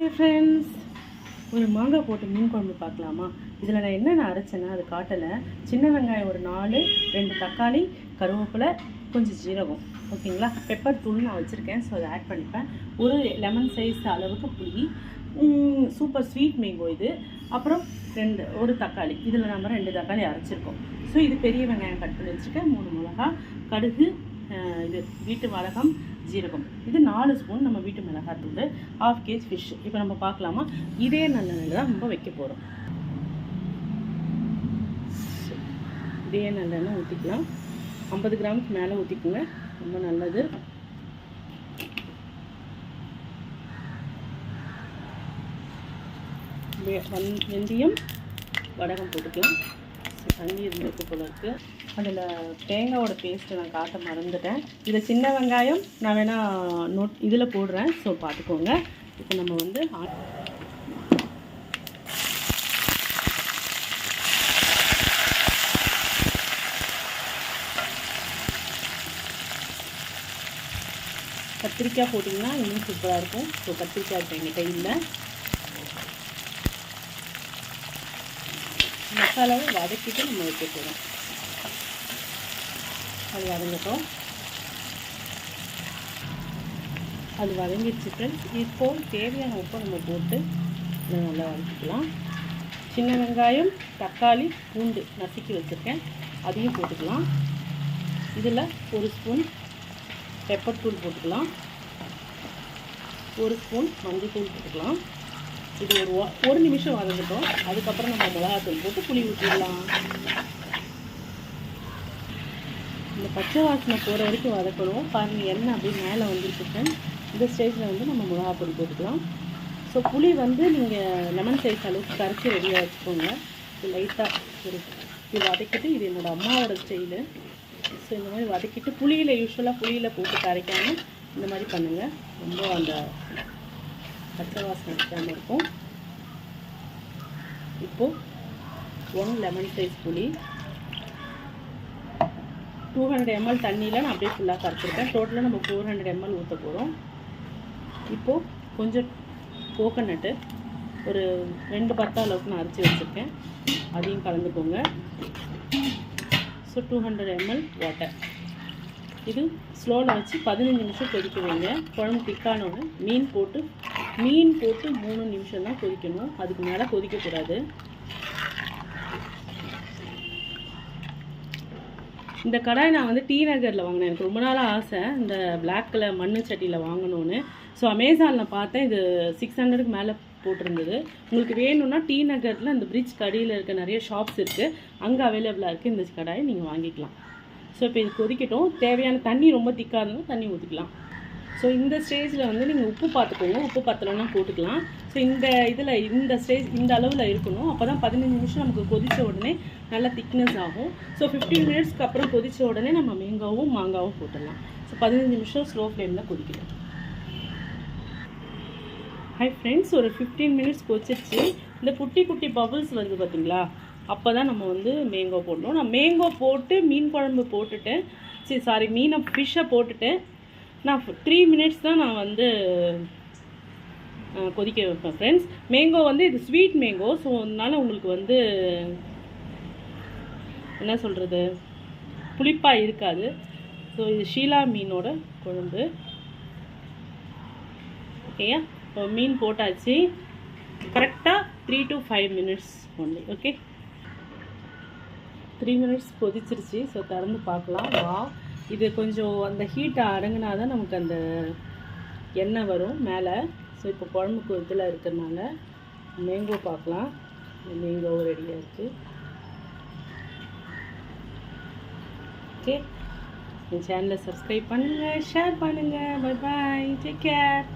Friends ஒரு மாங்காய் போட்டு மீன் குழம்பு பார்க்கலாமா? இதில் நான் என்னென்ன அரைச்சேன்னா அது காட்டலை. சின்ன வெங்காயம் ஒரு நாலு ரெண்டு தக்காளி கருவேப்பிலை கொஞ்சம் ஜீரகம் ஓகேங்களா? பெப்பர் தூள் நான் வச்சுருக்கேன் ஸோ அதை ஆட் பண்ணிப்பேன். ஒரு லெமன் சைஸ் அளவுக்கு புளி சூப்பர் ஸ்வீட் மேங்கோ இது. அப்புறம் ரெண்டு ஒரு தக்காளி. இதில் நம்ம ரெண்டு தக்காளி அரைச்சிருக்கோம். ஸோ இது பெரிய வெங்காயம் கட் பண்ணி வச்சுருக்கேன். மூணு மிளகா கடுகு இது வீட்டு மிளகம் ஜீரகம். இது நாலு ஸ்பூன் நம்ம வீட்டு மிளகாத்தூள் ஹாஃப் கேஜ் ஃபிஷ் இப்போ நம்ம பார்க்கலாமா? இதே நல்லெண்ணெய் தான் நம்ம வைக்க போகிறோம் இதே நல்லெண்ணெய் ஊற்றிக்கலாம் ஐம்பது கிராமுக்கு மேலே ஊற்றிக்குங்க ரொம்ப நல்லது. வெந்தயம் வடகம் போட்டுக்கலாம். சரி, தண்ணி இருந்திருக்கு போல இருக்கு அதில் தேங்காவோட பேஸ்ட்டு நான் காட்ட மறந்துட்டேன். இதை சின்ன வெங்காயம் நான் வேணால் நோட் இதில் போடுறேன். ஸோ பார்த்துக்கோங்க. இப்போ நம்ம வந்து கத்திரிக்காய் போட்டிங்கன்னா இன்னும் சூப்பராக இருக்கும். ஸோ கத்திரிக்காய் இப்போ எங்கிட்ட இல்லை. மசாலாவை வதக்கிட்டு நம்ம வைக்க அது வதங்கட்டும். அது வதங்கிடுச்சு ஃப்ரெண்ட்ஸ் இப்போ தேவையான உப்பை நம்ம போட்டு நல்லா வதக்கிக்கலாம். சின்ன வெங்காயம் தக்காளி பூண்டு நசுக்கி வச்சுருக்கேன். அதையும் போட்டுக்கலாம். இதில் ஒரு ஸ்பூன் பெப்பர் தூள் போட்டுக்கலாம். ஒரு ஸ்பூன் மஞ்சள் தூள் போட்டுக்கலாம். இது ஒரு ஒரு நிமிஷம் வதங்கட்டும். அதுக்கப்புறம் நம்ம மிளகாத்தூள் போட்டு புளி ஊற்றிடலாம் இந்த பச்சை வாசனை போகிற வரைக்கும் வதக்கணும். பாருங்க எண்ணெய் அப்படியே மேலே வந்துருக்கு இந்த ஸ்டேஜில் வந்து நம்ம மிளகாத்தூள் போட்டுக்கலாம். ஸோ புளி வந்து நீங்கள் லெமன் சைஸ் அளவுக்கு கரைச்சி ரெடியாக வச்சுக்கோங்க. லைட்டாக ஒரு இது வதக்கிட்டு இது என்னோடய அம்மாவோட ஸ்டைலு ஸோ இந்த மாதிரி வதக்கிட்டு புளியில் யூஸ்வலாக புளியில் போட்டு கரைக்காமல் இந்த மாதிரி பண்ணுங்கள் ரொம்ப அந்த பச்சை வாசனை வைக்காமல் இருக்கும். இப்போது ஒன் லெமன் சைஸ் புளி. டூ ஹண்ட்ரட் எம்எல் தண்ணியில் நான் அப்படியே ஃபுல்லாக கரைச்சிருக்கேன். டோட்டலாக நம்ம ஃபோர் ஹண்ட்ரட் எம்எல் ஊற்ற போகிறோம் இப்போது கொஞ்சம் கோகனட்டு ஒரு ரெண்டு பத்தா அளவுக்கு நான் அரைச்சி வச்சுருக்கேன். அதையும் கலந்துக்கோங்க. So two hundred ML water இது ஸ்லோவில் வச்சு பதினஞ்சு நிமிஷம் கொதிக்க வைங்க. குழம்பு திக்கானோன்னு மீன் போட்டு மீன் போட்டு மூணு நிமிஷம் தான் கொதிக்கணும். அதுக்கு மேலே கொதிக்கக்கூடாது. இந்த கடாய் நான் வந்து டி நகரில் வாங்கினேன். எனக்கு ரொம்ப நாளாக ஆசை. இந்த பிளாக் கலர் மண்ணு சட்டியில் வாங்கணும்னு. ஸோ அமேசானில் பார்த்தேன். இது சிக்ஸ் ஹண்ட்ரடுக்கு மேலே போட்டிருந்தது. உங்களுக்கு வேணும்னா டி நகரில் இந்த பிரிட்ஜ் கடியில் இருக்க நிறைய ஷாப்ஸ் இருக்குது அங்கே அவைலபிளாக இருக்குது இந்த கடாயை நீங்கள் வாங்கிக்கலாம். ஸோ இப்போ இது கொதிக்கட்டும். தேவையான தண்ணி ரொம்ப திக்காக இருந்தால் தண்ணி ஊற்றிக்கலாம் ஸோ இந்த ஸ்டேஜில் வந்து நீங்கள் உப்பு பார்த்துக்கோங்க உப்பு பத்தலைன்னா போட்டுக்கலாம். ஸோ இந்த இதில் இந்த ஸ்டேஜ் இந்த அளவில் இருக்கணும். அப்போ தான் பதினஞ்சு நிமிஷம் நமக்கு கொதித்த உடனே நல்லா திக்னஸ் ஆகும். ஸோ ஃபிஃப்டீன் மினிட்ஸ்க்கு அப்புறம் கொதித்த உடனே நம்ம மேங்காவும் மாங்காவும் போட்டுடலாம். ஸோ பதினஞ்சு நிமிஷம் ஸ்லோ ஃப்ளேமில் கொதிக்கணும் ஹை ஃப்ரெண்ட்ஸ் ஒரு ஃபிஃப்டீன் மினிட்ஸ் கொதிச்சிருச்சு. இந்த குட்டி குட்டி பபுள்ஸ் வருது பார்த்தீங்களா அப்போ தான் நம்ம வந்து மேங்கோ போடணும். நான் மேங்கோ போட்டு மீன் குழம்பு போட்டுட்டேன். சரி சாரி மீனை ஃபிஷ்ஷை போட்டுட்டேன். நான் த்ரீ மினிட்ஸ் தான் நான் வந்து கொதிக்க வைப்பேன் ஃப்ரெண்ட்ஸ் மேங்கோ வந்து இது ஸ்வீட் மேங்கோ ஸோ அதனால உங்களுக்கு வந்து என்ன சொல்கிறது புளிப்பாக இருக்காது. ஸோ இது ஷீலா மீனோட குழம்பு. ஓகேயா இப்போ மீன் போட்டாச்சு. கரெக்டாக three to five minutes only okay three minutes கொதிச்சிருச்சு. ஸோ திறந்து பார்க்கலாம். வா இது கொஞ்சம் அந்த ஹீட்டை அடங்கினா தான் நமக்கு அந்த எண்ணெய் வரும் மேலே. ஸோ இப்போ குழம்புக்கு இதில் இருக்கிறனால மேங்கோ பார்க்கலாம். மேங்கோ ரெடியாக இருக்குது ஓகே என் சேனலை சப்ஸ்கிரைப் பண்ணுங்கள் ஷேர் பண்ணுங்கள் பை பாய் டேக் கேர்